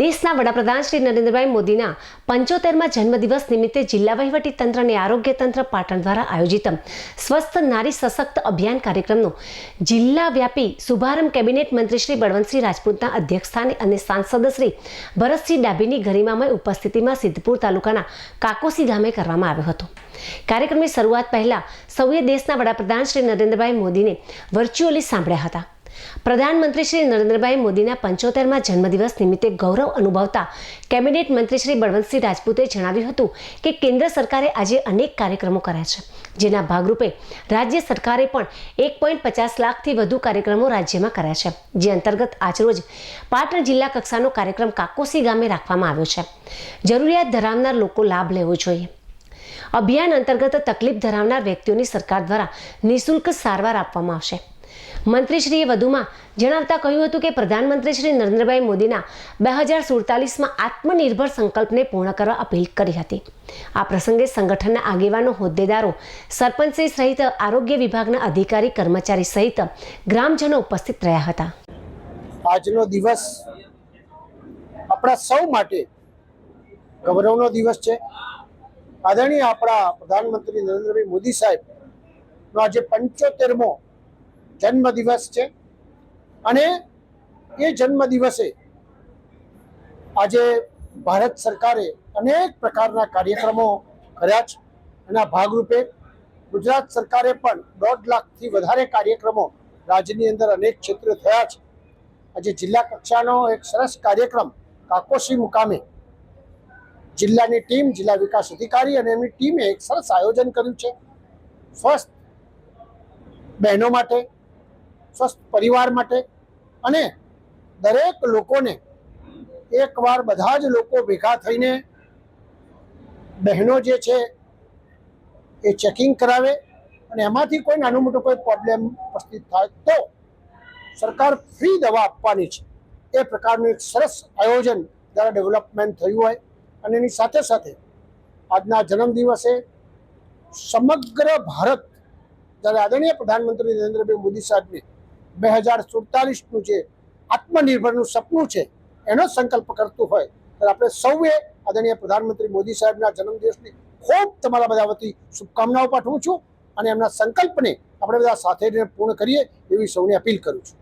દેશના વડાપ્રધાન શ્રી નરેન્દ્રભાઈ મોદીના પંચોતેરમાં જન્મદિવસ નિમિત્તે જિલ્લા વહીવટી તંત્ર અને આરોગ્ય તંત્ર પાટણ દ્વારા આયોજિત સ્વસ્થ નારી સશક્ત અભિયાન કાર્યક્રમનો જિલ્લા વ્યાપી શુભારંભ કેબિનેટ મંત્રી શ્રી બળવંતસિંહ રાજપૂતના અધ્યક્ષસ્થાને અને સાંસદ શ્રી ભરતસિંહ ડાભીની ગરિમામય ઉપસ્થિતિમાં સિદ્ધપુર તાલુકાના કાકોસી ગામે કરવામાં આવ્યો હતો. કાર્યક્રમની શરૂઆત પહેલા સૌએ દેશના વડાપ્રધાન શ્રી નરેન્દ્રભાઈ મોદીને વર્ચ્યુઅલી સાંભળ્યા હતા. પ્રધાનમંત્રી શ્રી નરેન્દ્રભાઈ મોદીના પંચોતેરમાં જન્મદિવસ નિમિત્તે ગૌરવ અનુભવતા કેબિનેટ મંત્રી શ્રી બળવંતસિંહ રાજપૂતે જણાવ્યું હતું કે કેન્દ્ર સરકારે આજે અનેક કાર્યક્રમો કર્યા છે, જેના ભાગરૂપે રાજ્ય સરકારે પણ એક પોઈન્ટ પચાસ લાખથી વધુ કાર્યક્રમો રાજ્યમાં કર્યા છે, જે અંતર્ગત આજરોજ પાટણ જિલ્લા કક્ષાનો કાર્યક્રમ કાકોસી ગામે રાખવામાં આવ્યો છે. જરૂરિયાત ધરાવનાર લોકો લાભ લેવો જોઈએ. અભિયાન અંતર્ગત તકલીફ ધરાવનાર વ્યક્તિઓની સરકાર દ્વારા નિઃશુલ્ક સારવાર આપવામાં આવશે. મંત્રીશ્રીએ વધુમાં જણાવતા કહ્યું હતું કે પ્રધાનમંત્રી શ્રી નરેન્દ્રભાઈ મોદીના બે હજાર સુડતાલીસમાં આત્મનિર્ભર સંકલ્પને પૂર્ણ કરવા અપીલ કરી હતી. આ પ્રસંગે સંગઠનના આગેવાનો, હોદ્દેદારો, સરપંચશ્રી સહિત આરોગ્ય વિભાગના અધિકારી, કર્મચારી સહિત ગ્રામજનો ઉપસ્થિત રહ્યા હતા. આજનો દિવસ આપણા સૌ માટે ગૌરવનો દિવસ છે. આદરણીય આપણા પ્રધાનમંત્રી નરેન્દ્રભાઈ મોદી સાહેબ, નો આજે પંચોતેરમો જન્મ દિવસ છે. અને એ જન્મ દિવસે આજે ભારત સરકારે અનેક પ્રકારના કાર્યક્રમો કર્યા છે. એના ભાગરૂપે ગુજરાત સરકારે પણ દોઢ લાખથી વધારે કાર્યક્રમો રાજ્યની અંદર અનેક ક્ષેત્રે થયા છે. આજે જિલ્લા કક્ષાનો એક સરસ કાર્યક્રમ કાકોશી મુકામે જિલ્લાની ટીમ, જિલ્લા વિકાસ અધિકારી અને એમની ટીમે એક સરસ આયોજન કર્યું છે. સ્વસ્થ બહેનો માટે સ્વસ્થ પરિવાર માટે અને દરેક લોકોને એકવાર બધા જ લોકો ભેગા થઈને બહેનો જે છે એ ચેકિંગ કરાવે અને એમાંથી કોઈ નાનું મોટું કોઈ પ્રોબ્લેમ ઉપસ્થિત થાય તો સરકાર ફ્રી દવા આપવાની છે. એ પ્રકારનું એક સરસ આયોજન દ્વારા ડેવલપમેન્ટ થયું હોય અને એની સાથે સાથે આજના જન્મદિવસે સમગ્ર ભારત, જ્યારે આદરણીય પ્રધાનમંત્રી નરેન્દ્રભાઈ મોદી સાહેબને બે હજાર સુડતાલીસનું જે આત્મનિર્ભરનું સપનું છે, એનો સંકલ્પ કરતું હોય તો આપણે સૌએ આદરણીય પ્રધાનમંત્રી મોદી સાહેબના જન્મદિવસની ખૂબ તમારા બધા વતી શુભકામનાઓ પાઠવું છું અને એમના સંકલ્પને આપણે બધા સાથે પૂર્ણ કરીએ એવી સૌને અપીલ કરું છું.